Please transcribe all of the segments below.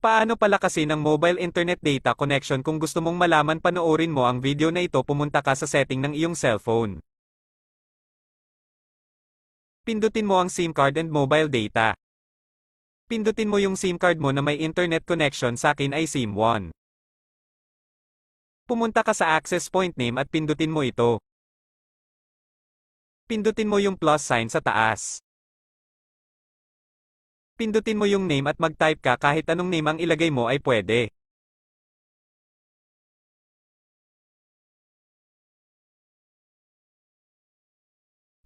Paano palakasin ang mobile internet data connection kung gusto mong malaman panoorin mo ang video na ito pumunta ka sa setting ng iyong cellphone. Pindutin mo ang SIM card and mobile data. Pindutin mo yung SIM card mo na may internet connection sa akin ay SIM1. Pumunta ka sa access point name at pindutin mo ito. Pindutin mo yung plus sign sa taas. Pindutin mo yung name at mag-type ka kahit anong name ang ilagay mo ay pwede.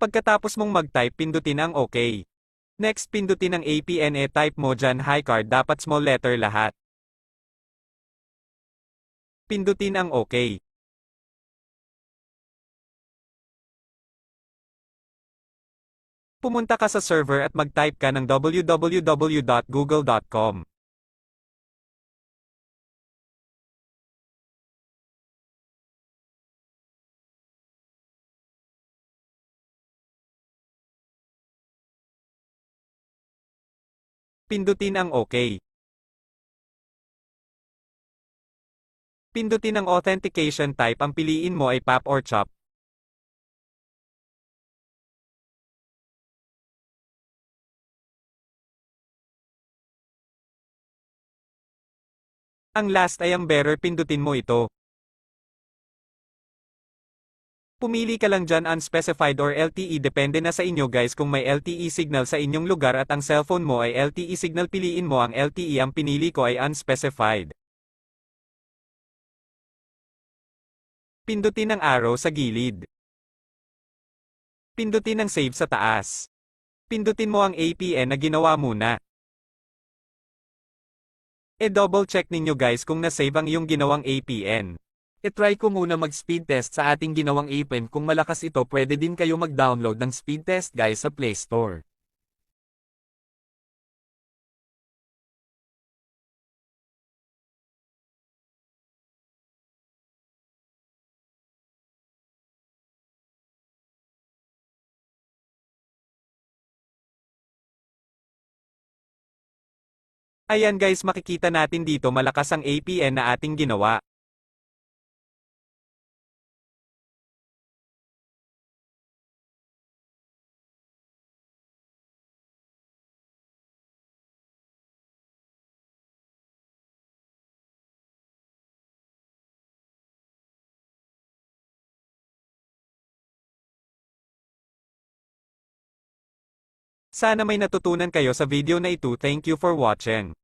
Pagkatapos mong mag-type pindutin ang OK. Next pindutin ang APNA type mo dyan high card dapat small letter lahat. Pindutin ang OK. Pumunta ka sa server at mag-type ka ng www.google.com. Pindutin ang OK. Pindutin ang authentication type ang piliin mo ay PAP or CHOP. Ang last ay ang bearer pindutin mo ito. Pumili ka lang dyan unspecified or LTE depende na sa inyo guys kung may LTE signal sa inyong lugar at ang cellphone mo ay LTE signal piliin mo ang LTE ang pinili ko ay unspecified. Pindutin ang arrow sa gilid. Pindutin ang save sa taas. Pindutin mo ang APN na ginawa muna. E-double check ninyo guys kung na-save ang iyong ginawang APN. I-try ko muna mag-speed test sa ating ginawang APN kung malakas ito pwede din kayo mag-download ng speed test guys sa Play Store. Ayan guys makikita natin dito malakas ang APN na ating ginawa. Sana may natutunan kayo sa video na ito. Thank you for watching.